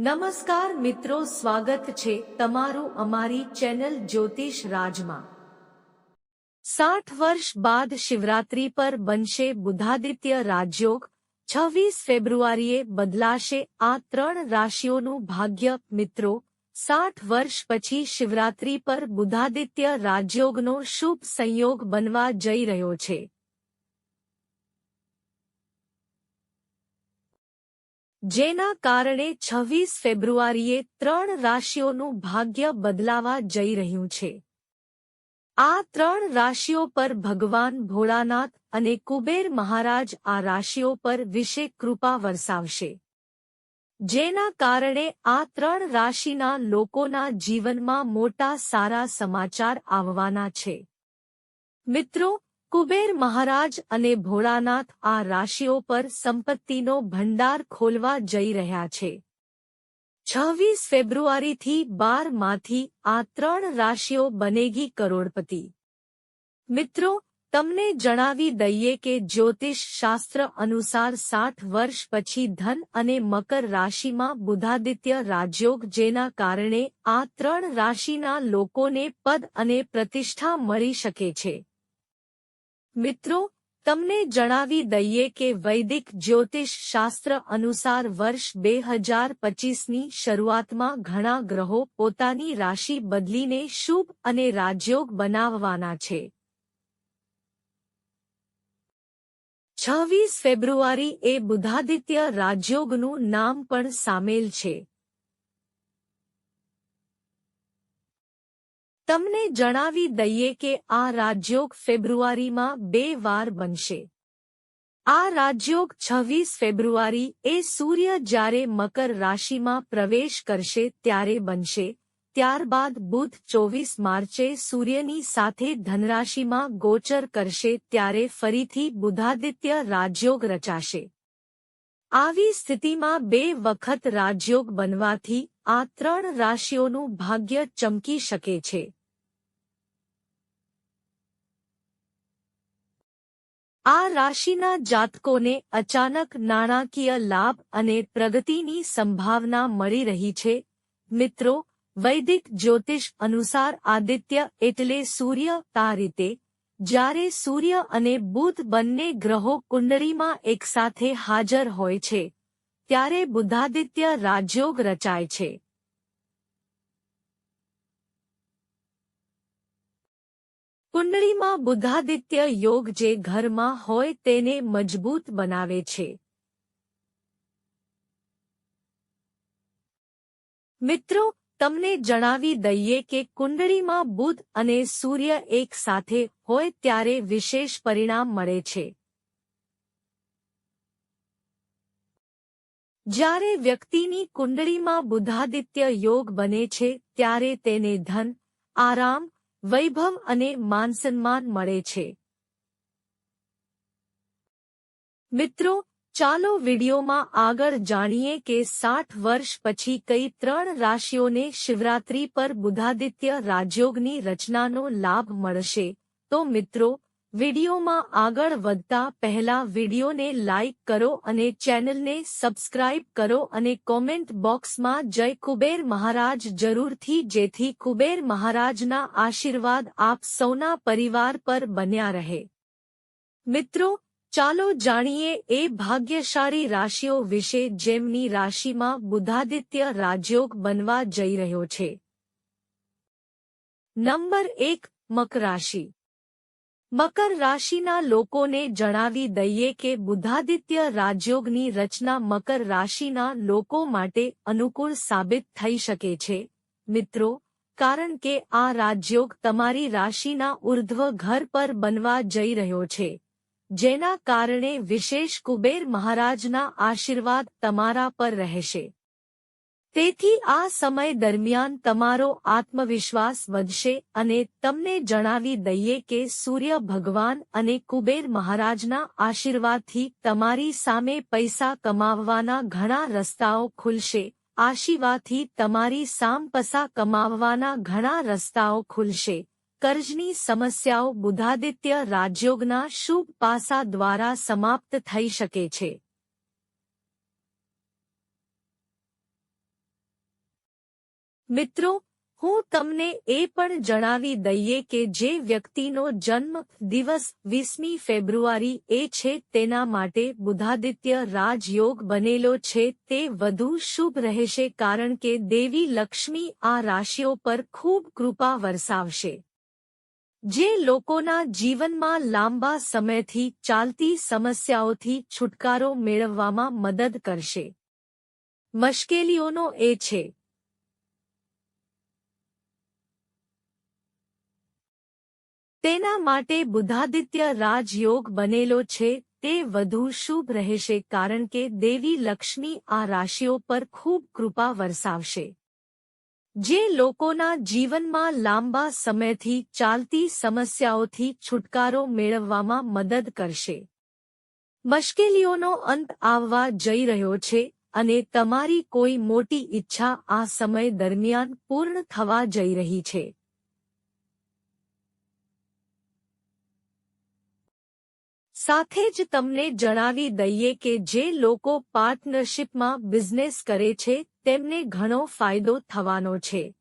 નમસ્કાર મિત્રો, સ્વાગત છે તમારું અમારી ચેનલ જ્યોતિષ રાજમાં. સાઠ વર્ષ બાદ શિવરાત્રી પર બનશે બુધાદિત્ય રાજયોગ. છવ્વીસ ફેબ્રુઆરીએ બદલાશે આ ત્રણ રાશિઓનું ભાગ્ય. મિત્રો, સાઠ વર્ષ પછી શિવરાત્રી પર બુધાદિત્ય રાજયોગનો શુભ સંયોગ બનવા જઈ રહ્યો છે. જેના કારણે છવ્વીસ ફેબ્રુઆરીએ ત્રણ રાશિઓનું ભાગ્ય બદલાવા જઈ રહ્યું છે. આ ત્રણ રાશિઓ પર ભગવાન ભોળાનાથ અને કુબેર મહારાજ આ રાશિઓ પર વિશે કૃપા વરસાવશે. જેના કારણે આ ત્રણ રાશિના લોકોના જીવનમાં મોટા સારા સમાચાર આવવાના છે. મિત્રો કુબેર મહારાજ અને ભોળાનાથ આ રાશિઓ પર સંપત્તિનો ભંડાર ખોલવા જઈ રહ્યા છે. છવ્વીસ ફેબ્રુઆરીથી બારમાંથી આ ત્રણ રાશિઓ બનેગી કરોડપતિ. મિત્રો, તમને જણાવી દઈએ કે જ્યોતિષ શાસ્ત્ર અનુસાર સાઠ વર્ષ પછી ધન અને મકર રાશિમાં બુધાદિત્ય રાજયોગ જેના કારણે આ ત્રણ રાશિના લોકોને પદ અને પ્રતિષ્ઠા મળી શકે છે. મિત્રો, તમને જણાવી દઈએ કે વૈદિક જ્યોતિષ શાસ્ત્ર અનુસાર વર્ષ બે હજાર પચીસની શરૂઆતમાં ઘણા ગ્રહો પોતાની રાશિ બદલીને શુભ અને રાજયોગ બનાવવાના છે. છવ્વીસ ફેબ્રુઆરી એ બુધાદિત્ય રાજયોગનું નામ પણ સામેલ છે. તમને જણાવી દઈએ કે આ રાજયોગ ફેબ્રુઆરીમાં બે વાર બનશે. આ રાજયોગ છવ્વીસ ફેબ્રુઆરી એ સૂર્ય જ્યારે મકર રાશિમાં પ્રવેશ કરશે ત્યારે બનશે. ત્યારબાદ બુધ ચોવીસ માર્ચે સૂર્યની સાથે ધનરાશિમાં ગોચર કરશે ત્યારે ફરીથી બુધાદિત્ય રાજયોગ રચાશે. આવી સ્થિતિમાં બે વખત રાજયોગ બનવાથી આ ત્રણ રાશિઓનું ભાગ્ય ચમકી શકે છે. આ રાશિના જાતકોને અચાનક નાણાકીય લાભ અને પ્રગતિની સંભાવના મળી રહી છે. મિત્રો, વૈદિક જ્યોતિષ અનુસાર આદિત્ય એટલે સૂર્ય આ રીતે જ્યારે સૂર્ય અને બુધ બંને ગ્રહો કુંડળીમાં એકસાથે હાજર હોય છે, ત્યારે બુધાદિત્ય રાજયોગ રચાય છે. કુંડળીમાં બુધાદિત્ય યોગ જે ઘરમાં હોય તેને મજબૂત બનાવે છે. મિત્રો, તમને જણાવી દઈએ કે કુંડળીમાં બુધ અને સૂર્ય એક સાથે હોય ત્યારે વિશેષ પરિણામ મળે છે. જ્યારે વ્યક્તિની કુંડળીમાં બુધાદિત્ય યોગ બને છે, ત્યારે તેને ધન, આરામ વૈભવ અને માનસન્માન મળે છે. મિત્રો, ચાલો વિડીયોમાં આગળ જાણીએ કે સાઠ વર્ષ પછી કઈ ત્રણ રાશિઓને શિવરાત્રી પર બુધાદિત્ય રાજયોગની રચનાનો લાભ મળશે. તો મિત્રો વિડીયોમાં આગળ વધતા પહેલા વિડીયોને લાઇક કરો અને ચેનલને સબસ્ક્રાઇબ કરો અને કોમેન્ટ બોક્સમાં જય કુબેર મહારાજ જરૂરથી, જેથી કુબેર મહારાજના આશીર્વાદ આપ સૌના પરિવાર પર બન્યા રહે. મિત્રો, ચાલો જાણીએ એ ભાગ્યશાળી રાશિઓ વિશે જેમની રાશિમાં બુધાદિત્ય રાજયોગ બનવા જઈ રહ્યો છે. નંબર એક, મકરાશી. મકર રાશિના લોકોને જણાવી દઈએ કે બુધાદિત્ય રાજયોગની રચના મકર રાશિના લોકો માટે અનુકૂળ સાબિત થઈ શકે છે. મિત્રો, કારણ કે આ રાજયોગ તમારી રાશિના ઉર્ધ્વ ઘર પર બનવા જઈ રહ્યો છે. જેના કારણે વિશેષ કુબેર મહારાજના આશીર્વાદ તમારા પર રહેશે. તેથી આ સમય દરમિયાન તમારો આત્મવિશ્વાસ વધશે અને તમને જણાવી દઈએ કે સૂર્ય ભગવાન અને કુબેર મહારાજના આશીર્વાદથી તમારી સામે પૈસા કમાવવાના ઘણા રસ્તાઓ ખુલશે. આશીર્વાદથી તમારી સામ પસા કમાવવાના ઘણા રસ્તાઓ ખુલશે. કર્જની સમસ્યાઓ બુધાદિત્ય રાજયોગના શુભ પાસા દ્વારા સમાપ્ત થઈ શકે છે. મિત્રો, હું તમને એ પણ જણાવી દઈએ કે જે વ્યક્તિનો જન્મ દિવસ વીસમી ફેબ્રુઆરી એ છે તેના માટે બુધાદિત્ય રાજયોગ બનેલો છે. તે વધુ શુભ રહેશે કારણ કે દેવી લક્ષ્મી આ રાશિઓ પર ખૂબ કૃપા વરસાવશે. જે લોકોના જીવનમાં લાંબા સમયથી ચાલતી સમસ્યાઓથી છુટકારો મેળવવામાં મદદ કરશે. મુશ્કેલીઓનો એ છે તેના માટે બુધાદિત્ય રાજયોગ બનેલો છે, તે વધુ શુભ રહેશે કારણ કે દેવી લક્ષ્મી આ રાશિઓ પર ખૂબ કૃપા વરસાવશે. જે લોકોના જીવનમાં લાંબા સમયથી ચાલતી સમસ્યાઓથી છુટકારો મેળવવામાં મદદ કરશે. મુશ્કેલીઓનો અંત આવવા જઈ રહ્યો છે અને તમારી કોઈ મોટી ઈચ્છા આ સમય દરમિયાન પૂર્ણ થવા જઈ રહી છે. સાથે જ તમને જણાવી દઈએ કે જે લોકો પાર્ટનરશિપમાં બિઝનેસ કરે છે, તેમને ઘણો ફાયદો થવાનો છે.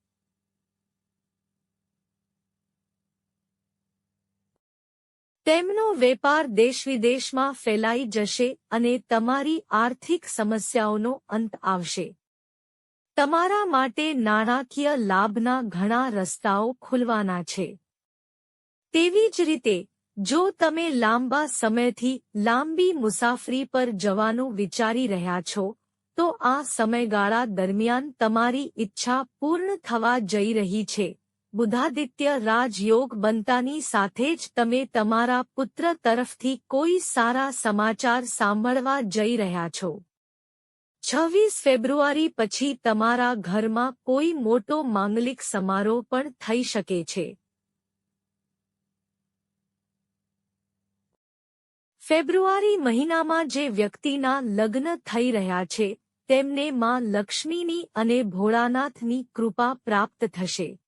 તેમનો વેપાર દેશવિદેશમાં ફેલાઈ જશે અને તમારી આર્થિક સમસ્યાઓનો અંત આવશે. તમારા માટે નાણાકીય લાભના ઘણા રસ્તાઓ ખુલવાના છે. તેવી જ રીતે જો તમે લાંબા સમયથી લાંબી મુસાફરી પર જવાનું વિચારી રહ્યા છો, તો આ સમયગાળા દરમિયાન તમારી ઈચ્છા પૂર્ણ થવા જઈ રહી છે. બુધાદિત્ય રાજયોગ બનતાની સાથે જ તમે તમારા પુત્ર તરફથી કોઈ સારા સમાચાર સાંભળવા જઈ રહ્યા છો. છવ્વીસ ફેબ્રુઆરી પછી તમારા ઘરમાં કોઈ મોટો માંગલિક સમારોહ પણ થઈ શકે છે. ફેબ્રુઆરી મહિનામાં જે વ્યક્તિના લગ્ન થઈ રહ્યા છે, તેમને માં લક્ષ્મીની અને ભોળાનાથની કૃપા પ્રાપ્ત થશે.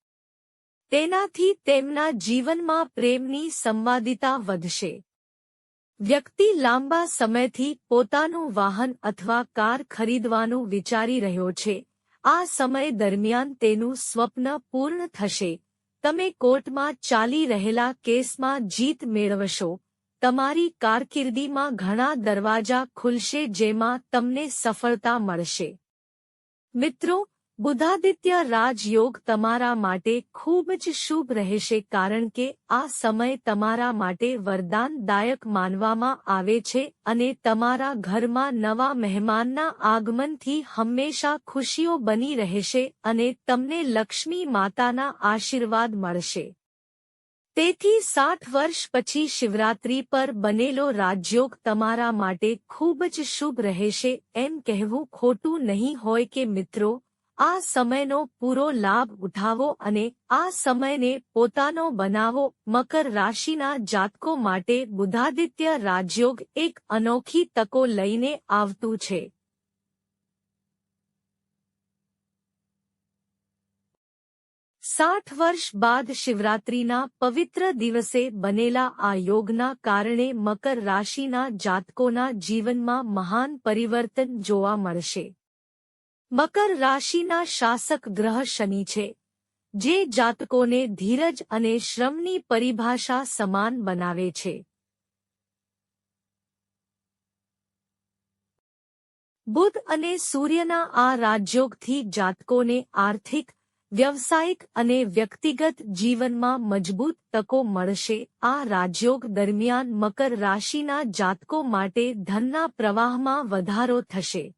તેનાથી તેમના જીવનમાં પ્રેમની સંવાદિતા વધશે. વ્યક્તિ લાંબા સમયથી પોતાનું વાહન અથવા કાર ખરીદવાનું વિચારી રહ્યો છે. આ સમય દરમિયાન તેનું સ્વપ્ન પૂર્ણ થશે. તમે કોર્ટમાં ચાલી રહેલા કેસમાં જીત મેળવશો. તમારી કારકિર્દીમાં ઘણા દરવાજા ખુલશે જેમાં તમને સફળતા મળશે. મિત્રો બુધાદિત્ય રાજયોગ તમારા માટે ખૂબ જ શુભ રહેશે કારણ કે આ સમય તમારા માટે વરદાનદાયક માનવામાં આવે છે અને તમારા ઘરમાં નવા મહેમાનના આગમનથી હંમેશા ખુશીઓ બની રહેશે અને તમને લક્ષ્મી માતાના આશીર્વાદ મળશે. તેથી સાઠ વર્ષ પછી શિવરાત્રી પર બનેલો રાજયોગ તમારા માટે ખૂબ જ શુભ રહેશે, એમ કહેવું ખોટું નહીં હોય કે મિત્રો, આ સમયનો પૂરો લાભ ઉઠાવો અને આ સમયને પોતાનો બનાવો. મકર રાશિના જાતકો માટે બુધાદિત્ય રાજયોગ એક અનોખી તકો લઈને આવતું છે. સાઠ વર્ષ બાદ શિવરાત્રીના પવિત્ર દિવસે બનેલા આ યોગના કારણે મકર રાશિના જાતકોના જીવનમાં મહાન પરિવર્તન જોવા મળશે. મકર રાશિના શાસક ગ્રહ શનિ છે, જે જાતકોને ધીરજ અને શ્રમની પરિભાષા સમાન બનાવે છે. બુધ અને સૂર્યના આ રાજયોગથી જાતકોને આર્થિક વ્યવસાયિક અને વ્યક્તિગત જીવનમાં મજબૂત તકો મળશે. આ રાજયોગ દરમિયાન મકર રાશિના જાતકો માટે ધનના પ્રવાહમાં વધારો થશે.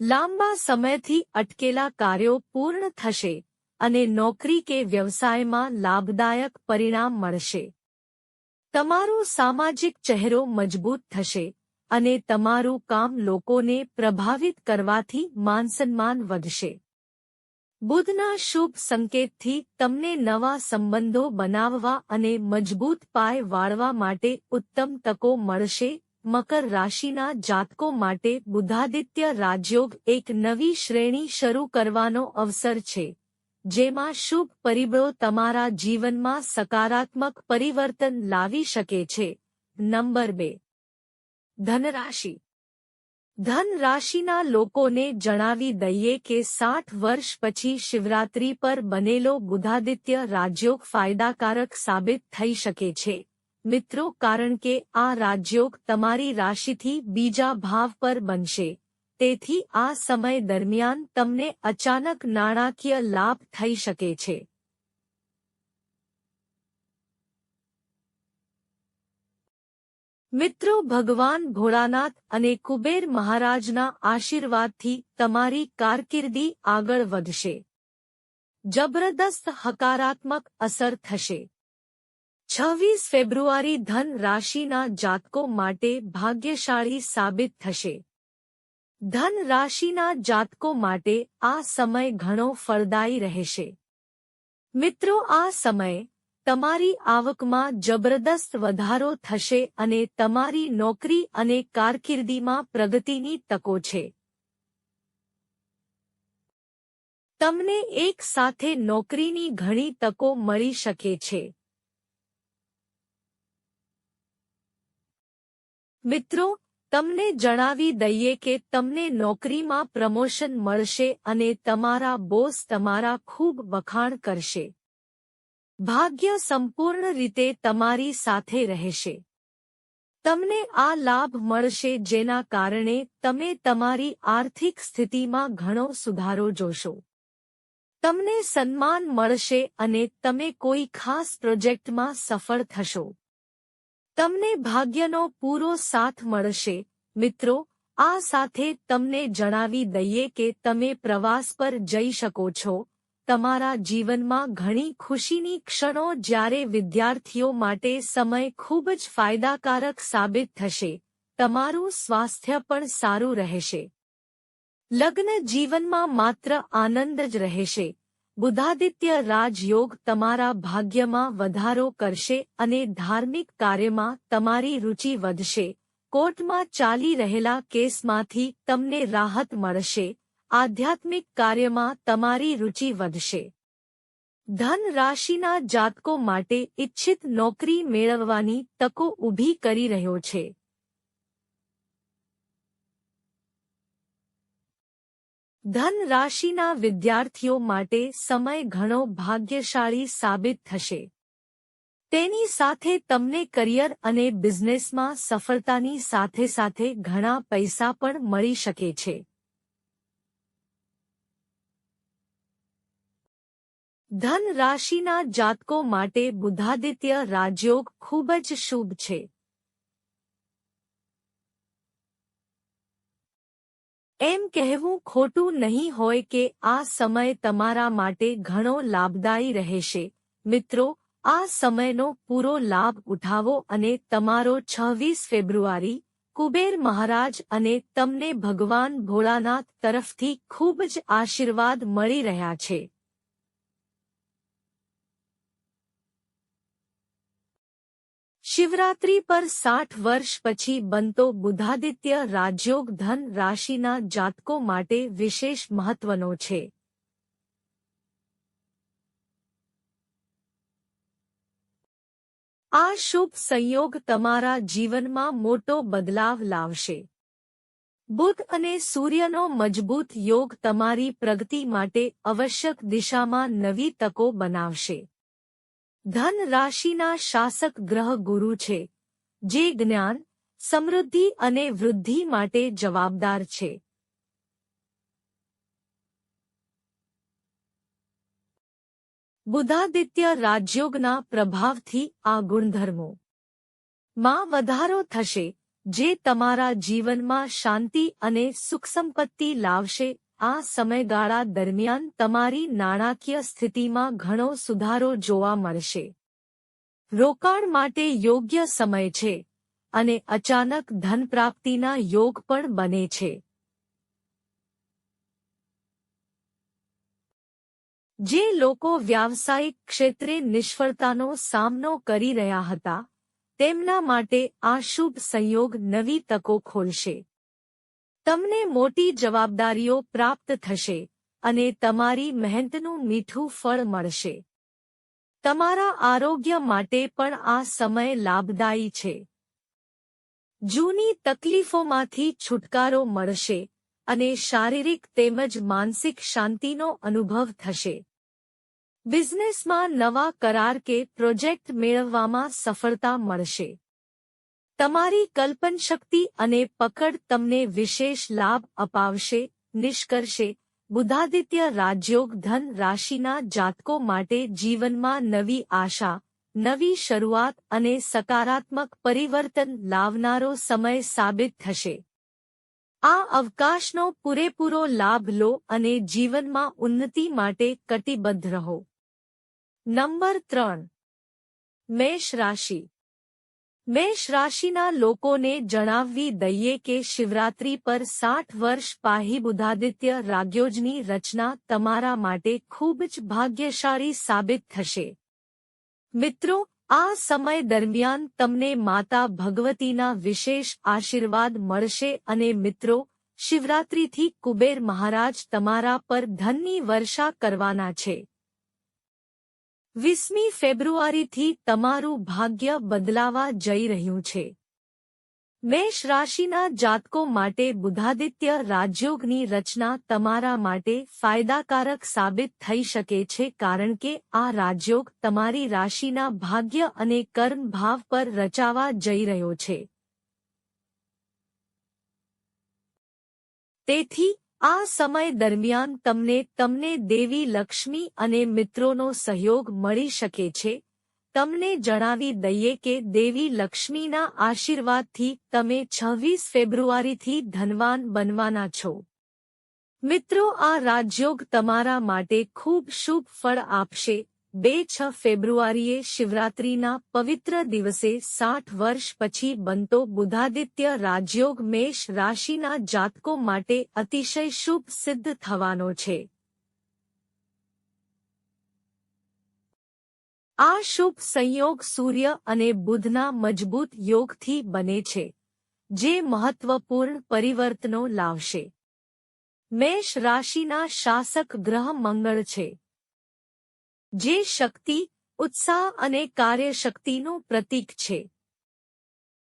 લાંબા સમયથી અટકેલા કાર્યો પૂર્ણ થશે અને નોકરી કે વ્યવસાયમાં લાભદાયક પરિણામ મળશે. તમારો સામાજિક ચહેરો મજબૂત થશે અને તમારું કામ લોકોને પ્રભાવિત કરવાથી માનસન્માન વધશે. બુધના શુભ સંકેતથી તમને નવા સંબંધો બનાવવા અને મજબૂત પાય વાળવા માટે ઉત્તમ તકો મળશે. મકર રાશિના જાતકો માટે બુધાદિત્ય રાજયોગ એક નવી શ્રેણી શરૂ કરવાનો અવસર છે. જેમાં શુભ પરિબળો તમારા જીવનમાં સકારાત્મક પરિવર્તન લાવી શકે છે. નંબર બે. ધનરાશિ. ધન રાશિના લોકોને જણાવી દઈએ કે સાઠ વર્ષ પછી શિવરાત્રી પર બનેલો બુધાદિત્ય રાજયોગ ફાયદાકારક સાબિત થઈ શકે છે. મિત્રો, કારણ કે આ રાજયોગ તમારી રાશિથી બીજા ભાવ પર બનશે. તેથી આ સમય દરમિયાન તમને અચાનક નાણાકીય લાભ થઈ શકે છે. મિત્રો, ભગવાન ભોળાનાથ અને કુબેર મહારાજના આશીર્વાદથી તમારી કારકિર્દી આગળ વધશે. જબરદસ્ત હકારાત્મક અસર થશે. છવ્વીસ ફેબ્રુઆરી ધન રાશિના જાતકો માટે ભાગ્યશાળી સાબિત થશે. ધન રાશિના જાતકો માટે આ સમય ઘણો ફળદાયી રહેશે. મિત્રો, આ સમય તમારી આવકમાં જબરદસ્ત વધારો થશે અને તમારી નોકરી અને કારકિર્દીમાં પ્રગતિની તકો છે. તમને એક સાથે નોકરીની ઘણી તકો મળી શકે છે. મિત્રો, તમને જણાવી દઈએ કે તમને નોકરીમાં પ્રમોશન મળશે અને તમારા બોસ તમારા ખૂબ વખાણ કરશે. ભાગ્ય સંપૂર્ણ રીતે તમારી સાથે રહેશે. તમને આ લાભ મળશે જેના કારણે તમે તમારી આર્થિક સ્થિતિમાં ઘણો સુધારો જોશો. તમને સન્માન મળશે અને તમે કોઈ ખાસ પ્રોજેક્ટમાં સફળ થશો. તમને ભાગ્યનો પૂરો સાથ મળશે. મિત્રો, આ સાથે તમને જણાવી દઈએ કે તમે પ્રવાસ પર જઈ શકો છો. તમારા જીવનમાં ઘણી ખુશીની ક્ષણો જ્યારે વિદ્યાર્થીઓ માટે સમય ખૂબ જ ફાયદાકારક સાબિત થશે, તમારું સ્વાસ્થ્ય પણ સારું રહેશે. લગ્ન જીવનમાં માત્ર આનંદ જ રહેશે. બુધાદિત્ય રાજયોગ તમારા ભાગ્યમાં વધારો કરશે અને ધાર્મિક કાર્યમાં તમારી રુચિ વધશે. કોર્ટમાં ચાલી રહેલા કેસમાંથી તમને રાહત મળશે. આધ્યાત્મિક કાર્યમાં તમારી રુચિ વધશે. ધન રાશિના જાતકો માટે ઇચ્છિત નોકરી મેળવવાની તકો ઊભી કરી રહ્યો છે. ધન રાશિના વિદ્યાર્થીઓ માટે સમય ઘણો ભાગ્યશાળી સાબિત થશે. તેની સાથે તમને કરિયર અને બિઝનેસમાં સફળતાની સાથે સાથે ઘણા પૈસા પણ મળી શકે છે. ધન રાશિના જાતકો માટે બુધાદિત્ય રાજયોગ ખૂબ જ શુભ છે. એમ કહેવું ખોટું નહીં હોય કે આ સમય તમારા માટે ઘણો લાભદાયી રહેશે. મિત્રો, આ સમયનો પૂરો લાભ ઉઠાવો અને તમારો છવ્વીસ ફેબ્રુઆરી, કુબેર મહારાજ અને તમને ભગવાન ભોળાનાથ તરફથી ખૂબ જ આશીર્વાદ મળી રહ્યા છે. શિવરાત્રી પર સાઠ વર્ષ પછી બનતો બુધાદિત્ય રાજયોગ ધન રાશિના જાતકો માટે વિશેષ મહત્વનો છે. આ શુભ સંયોગ તમારા જીવનમાં મોટો બદલાવ લાવશે. બુધ અને સૂર્યનો મજબૂત યોગ તમારી પ્રગતિ માટે આવશ્યક દિશામાં નવી તકો બનાવશે. ધન રાશિના શાસક ગ્રહ ગુરુ છે, જે જ્ઞાન, સમૃદ્ધિ અને વૃદ્ધિ માટે જવાબદાર છે. બુધાદિત્ય રાજયોગના પ્રભાવથી આ ગુણધર્મો. માં વધારો થશે, જે તમારા જીવનમાં શાંતિ અને સુખસંપત્તિ લાવશે આ સમયગાળા દરમિયાન તમારી નાણાકીય સ્થિતિમાં ઘણો સુધારો જોવા મળશે. રોકાણ માટે યોગ્ય સમય છે, અને અચાનક ધનપ્રાપ્તિના યોગ પણ બને છે. જે લોકો વ્યાવસાયિક ક્ષેત્રે નિષ્ફળતાનો સામનો કરી રહ્યા હતા, તેમના માટે આ શુભ સંયોગ નવી તકો ખોલશે. તમને મોટી જવાબદારીઓ પ્રાપ્ત થશે અને તમારી મહેનતનું મીઠું ફળ મળશે. તમારા આરોગ્ય માટે પણ આ સમય લાભદાયી છે. જૂની તકલીફોમાંથી છુટકારો મળશે અને શારીરિક તેમજ માનસિક શાંતિનો અનુભવ થશે. બિઝનેસમાં નવા કરાર કે પ્રોજેક્ટ મેળવવામાં સફળતા મળશે. તમારી કલ્પનશક્તિ અને પકડ તમને વિશેષ લાભ અપાવશે, નિષ્કર્ષે, બુધાદિત્ય રાજયોગ ધન રાશિના જાતકો માટે જીવનમાં નવી આશા, નવી શરૂઆત અને સકારાત્મક પરિવર્તન લાવનારો સમય સાબિત થશે. આ અવકાશનો પૂરેપૂરો લાભ લો અને જીવનમાં ઉન્નતિ માટે કટિબદ્ધ રહો. નંબર ત્રણ. મેષ રાશિ મેષ રાશિના લોકોને જણાવવી દઈએ કે શિવરાત્રી પર સાઠ વર્ષ પાહી બુધાદિત્ય રાગ્યોજની રચના તમારા માટે ખૂબ જ ભાગ્યશાળી સાબિત થશે. મિત્રો, આ સમય દરમિયાન તમને માતા ભગવતીના વિશેષ આશીર્વાદ મળશે અને મિત્રો, શિવરાત્રીથી કુબેર મહારાજ તમારા પર ધનની વર્ષા કરવાના છે. વીસમી ફેબ્રુઆરીથી તમારું ભાગ્ય બદલાવા જઈ રહ્યું છે. મેષ રાશિના જાતકો માટે બુધાદિત્ય રાજયોગની રચના તમારા માટે ફાયદાકારક સાબિત થઈ શકે છે કારણ કે આ રાજયોગ તમારી રાશિના ભાગ્ય અને કર્મ ભાવ પર રચાવા જઈ રહ્યો છે. તેથી આ સમય દરમિયાન તમને તમને દેવી લક્ષ્મી અને મિત્રોનો સહયોગ મળી શકે છે. તમને જણાવી દઈએ કે દેવી લક્ષ્મીના આશીર્વાદથી તમે છવ્વીસ ફેબ્રુઆરીથી ધનવાન બનવાના છો. મિત્રો, આ રાજયોગ તમારા માટે ખૂબ શુભ ફળ આપશે. બે છ ફેબ્રુઆરીએ શિવરાત્રીના પવિત્ર દિવસે સાઠ વર્ષ પછી બનતો બુધાદિત્ય રાજયોગ મેષ રાશિના જાતકો માટે અતિશય શુભ સિદ્ધ થવાનો છે. આ શુભ સંયોગ સૂર્ય અને બુધના મજબૂત યોગથી બને છે, જે મહત્વપૂર્ણ પરિવર્તનો લાવશે. મેષ રાશિના શાસક ગ્રહ મંગળ છે. જે શક્તિ, ઉત્સાહ અને કાર્યશક્તિનું પ્રતીક છે.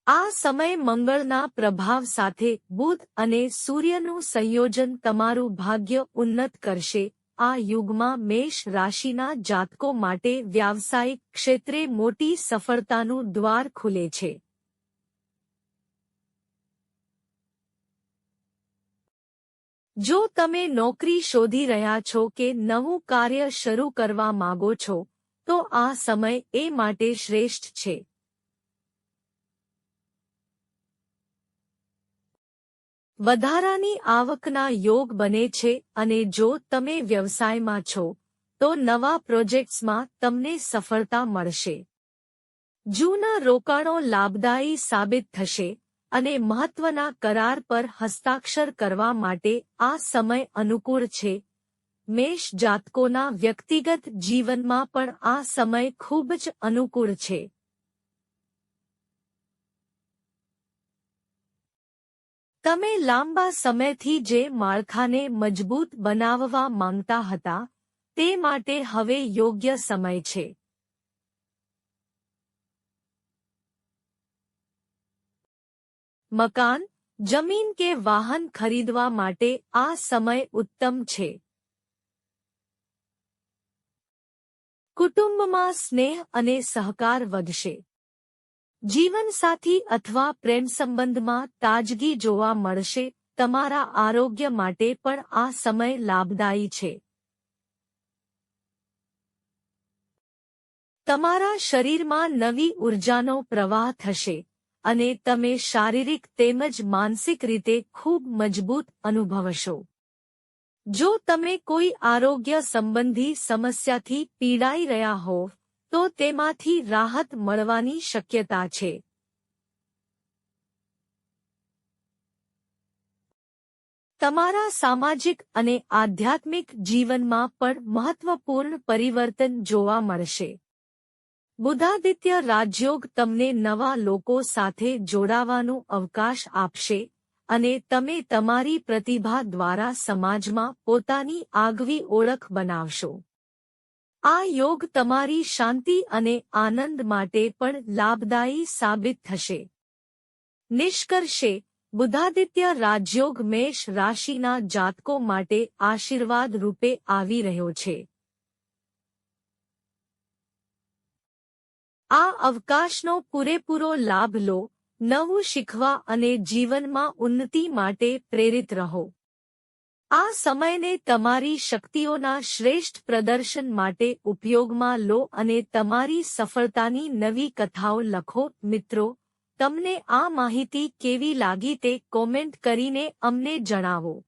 આ સમય મંગળના પ્રભાવ સાથે બુધ અને સૂર્યનું સંયોજન તમારું ભાગ્ય ઉન્નત કરશે. આ યુગમાં મેષ રાશિના જાતકો માટે વ્યાવસાયિક ક્ષેત્રે મોટી સફળતાનું દ્વાર ખુલે છે. જો તમે નોકરી શોધી રહ્યા છો કે નવું કાર્ય શરૂ કરવા માંગો છો, તો આ સમય એ માટે શ્રેષ્ઠ છે. વધારાની આવકના યોગ બને છે અને જો તમે વ્યવસાયમાં છો, તો નવા પ્રોજેક્ટ્સમાં તમને સફળતા મળશે. જૂના રોકાણો લાભદાયી સાબિત થશે. અને મહત્વના કરાર પર હસ્તાક્ષર કરવા માટે આ સમય અનુકૂળ છે. મેષ જાતકોના વ્યક્તિગત જીવનમાં પણ આ સમય ખૂબ જ અનુકૂળ છે. તમે લાંબા સમયથી જે માળખાને મજબૂત બનાવવા માંગતા હતા, તે માટે હવે યોગ્ય સમય છે. મકાન, જમીન કે વાહન ખરીદવા માટે આ સમય ઉત્તમ છે. કુટુંબમાં સ્નેહ અને સહકાર વધશે. જીવનસાથી અથવા પ્રેમ સંબંધમાં તાજગી જોવા મળશે, તમારા આરોગ્ય માટે પણ આ સમય લાભદાયી છે. તમારા શરીરમાં નવી ઉર્જાનો પ્રવાહ થશે. અને તમે શારીરિક તેમજ માનસિક રીતે ખૂબ મજબૂત અનુભવશો. જો તમે કોઈ આરોગ્ય સંબંધી સમસ્યાથી પીડાઈ રહ્યા હો, તો તેમાંથી રાહત મળવાની શક્યતા છે. તમારા સામાજિક અને આધ્યાત્મિક જીવનમાં પણ મહત્વપૂર્ણ પરિવર્તન જોવા મળશે. બુધાદિત્ય રાજયોગ તમને નવા લોકો સાથે જોડાવાનું અવકાશ આપશે અને તમે તમારી પ્રતિભા દ્વારા સમાજમાં પોતાની આગવી ઓળખ બનાવશો. આ યોગ તમારી શાંતિ અને આનંદ માટે પણ લાભદાયી સાબિત થશે. નિષ્કર્ષે બુધાદિત્ય રાજયોગ મેષ રાશિના જાતકો માટે આશીર્વાદ રૂપે આવી રહ્યો છે. આ અવકાશનો પૂરેપૂરો લાભ લો, નવું શીખવા અને જીવનમાં ઉન્નતિ માટે પ્રેરિત રહો. આ સમયને તમારી શક્તિઓના શ્રેષ્ઠ પ્રદર્શન માટે ઉપયોગમાં લો અને તમારી સફળતાની નવી કથાઓ લખો. મિત્રો, તમને આ માહિતી કેવી લાગી તે કોમેન્ટ કરીને અમને જણાવો.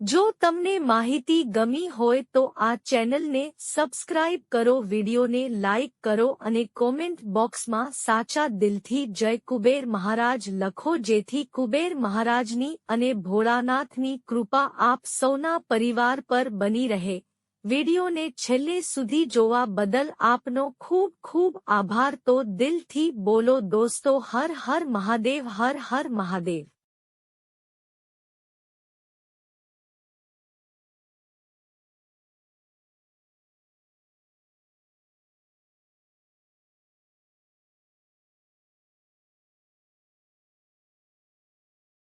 જો તમને માહિતી ગમી હોય તો આ ચેનલને સબસ્ક્રાઇબ કરો, વિડીયોને લાઇક કરો અને કોમેન્ટ બોક્સમાં સાચા દિલથી જય કુબેર મહારાજ લખો, જેથી કુબેર મહારાજની અને ભોળાનાથની કૃપા આપ સૌના પરિવાર પર બની રહે. વિડીયોને છેલ્લે સુધી જોવા બદલ આપનો ખૂબ ખૂબ આભાર. તો દિલથી બોલો દોસ્તો, હર હર મહાદેવ, હર હર મહાદેવ.